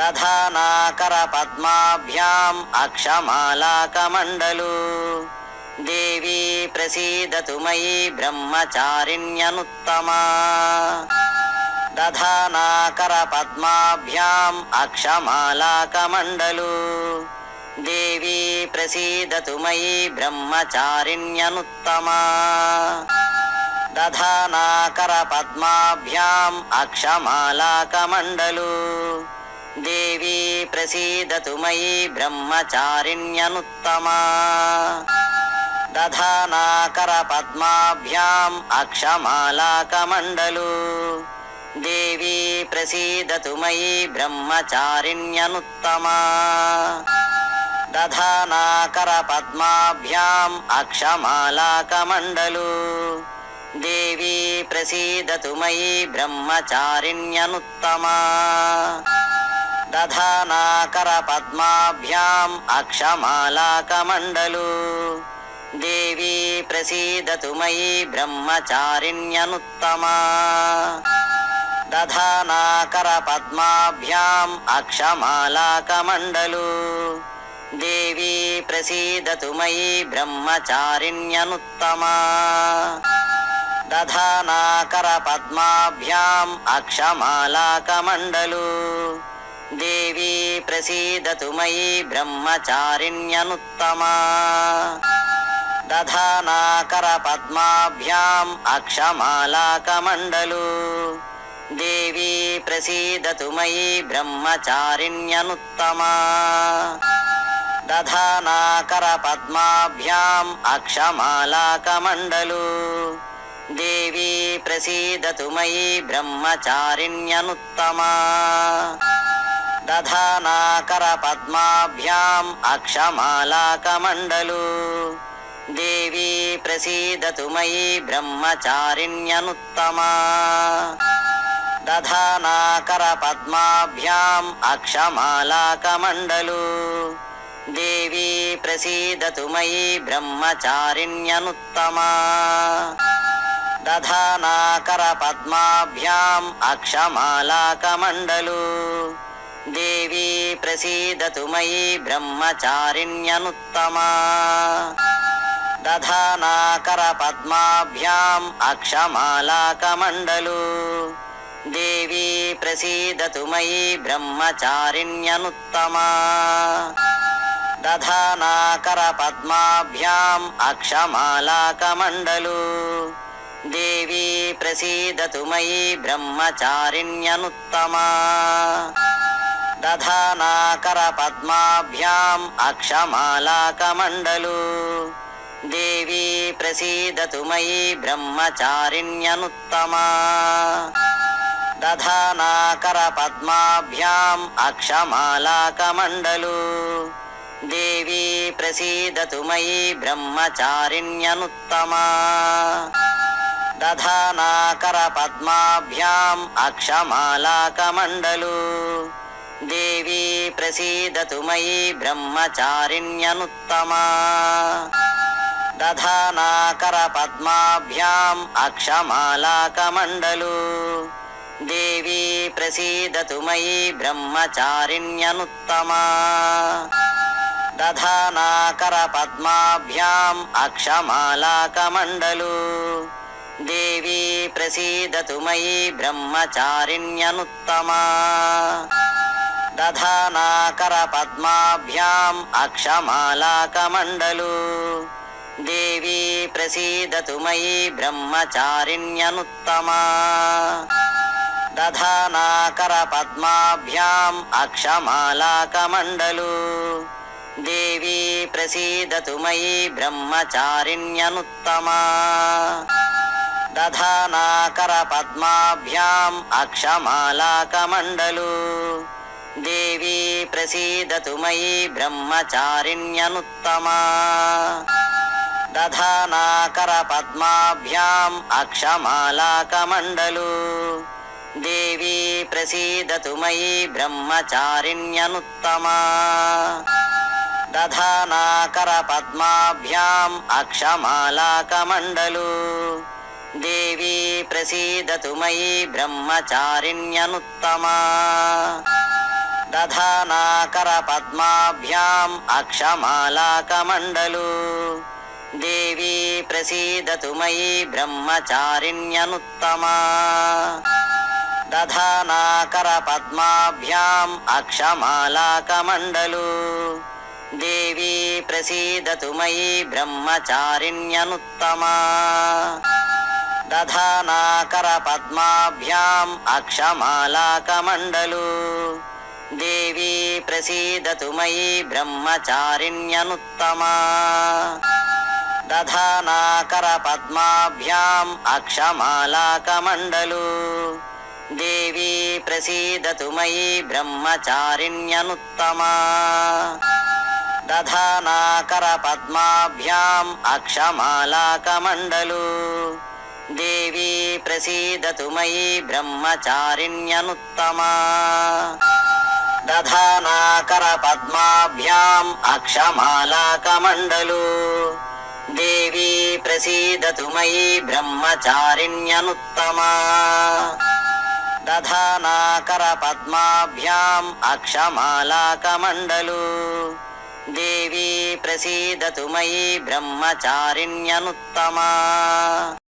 दधानाकरपद्माभ्याम् अक्षमालाकमण्डलू देवी प्रसीदतु मयि ब्रह्मचारिण्यनुत्तमा दधानाकरपद्माभ्याम् अक्षमालाकमण्डलू देवी प्रसीदतु मयि ब्रह्मचारिण्यनुत्तमा दधानाकरपद्माभ्याम् अक्षमालाकमण्डलू దేవీ ప్రసీదతు మయి బ్రహ్మచారిణ్యనుత్తమా. దధానాకర పద్మాభ్యాం అక్షమాలాకమండలు. దేవీ ప్రసీదతు మయి బ్రహ్మచారిణ్యనుత్తమా. దధానాకర పద్మాభ్యాం అక్షమాలాకమండలు. దేవీ ప్రసీదతు మయి బ్రహ్మచారిణ్యనుత్తమా. ప్రధానాకర పద్మాభ్యాం అక్షమాలాకమండలు. దేవీ ప్రసీదతు మయీ బ్రహ్మచారిణ్యనుత్తమా. దధానాకర పద్మాభ్యాం అక్షమాలాకమండలు. దేవీ ప్రసీదతు మయీ బ్రహ్మచారిణ్యనుత్తమా. దధానాకర పద్మాభ్యాం అక్షమాలాకమండలు. దేవీ ప్రసీదతు మయి బ్రహ్మచారిణ్యనుత్తమా. దధానాకర పద్మాభ్యాం అక్షమాలాకమండలు. దేవీ ప్రసీదతు మయి బ్రహ్మచారిణ్యనుత్తమా. దధానాకర పద్మాభ్యాం అక్షమాలాకమండలు. దేవీ ప్రసీదతు మయి బ్రహ్మచారిణ్యనుత్తమా. दधानाकरपद्माभ्याम् अक्षमालाकमण्डलू देवी प्रसीदतु मयि ब्रह्मचारिण्यनुत्तमा दधानाकरपद्माभ्याम् अक्षमालाकमण्डलू देवी प्रसीदतु मयि ब्रह्मचारिण्यनुत्तमा दधानाकरपद्माभ्याम् अक्षमालाकमण्डलू దేవీ ప్రసీదతు మయి బ్రహ్మచారిణ్యనుత్తమా. దధానాకర పద్మాభ్యాం అక్షమాలాకమండలు. దేవీ ప్రసీదతు మయి బ్రహ్మచారిణ్యనుత్తమా. దధానాకర పద్మాభ్యాం అక్షమాలాకమండలు. దేవీ ప్రసీదతు మయి బ్రహ్మచారిణ్యనుత్తమా. ప్రధానాకర పద్మాభ్యాం అక్షమాలాకమండలు. దేవీ ప్రసీదతు మయీ బ్రహ్మచారిణ్యనుత్తమా. దధానాకర పద్మాభ్యాం అక్షమాలాకమండలు. దేవీ ప్రసీదతు మయీ బ్రహ్మచారిణ్యనుత్తమా. దధానాకర పద్మాభ్యాం అక్షమాలాకమండలు. దేవీ ప్రసీదతు మయి బ్రహ్మచారిణ్యనుత్తమా. దధానాకర పద్మాభ్యాం అక్షమాలాకమండలు. దేవీ ప్రసీదతు మయి బ్రహ్మచారిణ్యనుత్తమా. దధానాకర పద్మాభ్యాం అక్షమాలాకమండలు. దేవీ ప్రసీదతు మయి బ్రహ్మచారిణ్యనుత్తమా. दधानाकरपद्माभ्याम् अक्षमालाकमण्डलू देवी प्रसीदतु मयि ब्रह्मचारिण्यनुत्तमा दधानाकरपद्माभ्याम् अक्षमालाकमण्डलू देवी प्रसीदतु मयि ब्रह्मचारिण्यनुत्तमा दधानाकरपद्माभ्याम् अक्षमालाकमण्डलू దేవీ ప్రసీదతు మయి బ్రహ్మచారిణ్యనుత్తమా. దధానాకర పద్మాభ్యాం అక్షమాలాకమండలు. దేవీ ప్రసీదతు మయి బ్రహ్మచారిణ్యనుత్తమా. దధానాకర పద్మాభ్యాం అక్షమాలాకమండలు. దేవీ ప్రసీదతు మయి బ్రహ్మచారిణ్యనుత్తమా. ప్రధానాకర పద్మాభ్యాం అక్షమాలాకమండలు. దేవీ ప్రసీదతు మయీ బ్రహ్మచారిణ్యనుత్తమా. దధానాకర పద్మాభ్యాం అక్షమాలాకమండలు. దేవీ ప్రసీదతు మయీ బ్రహ్మచారిణ్యనుత్తమా. దధానాకర పద్మాభ్యాం అక్షమాలాకమండలు. దేవీ ప్రసీదతు మయి బ్రహ్మచారిణ్యనుత్తమా. దధానాకర పద్మాభ్యాం అక్షమాలాకమండలు. దేవీ ప్రసీదతు మయి బ్రహ్మచారిణ్యనుత్తమా. దధానాకర పద్మాభ్యాం అక్షమాలాకమండలు. దేవీ ప్రసీదతు మయి బ్రహ్మచారిణ్యనుత్తమా. दधानाकरपद्माभ्याम् अक्षमालाकमण्डलू देवी प्रसीदतु मयि ब्रह्मचारिण्यनुत्तमा दधानाकरपद्माभ्याम् अक्षमालाकमण्डलू देवी प्रसीदतु मयि ब्रह्मचारिण्यनुत्तमा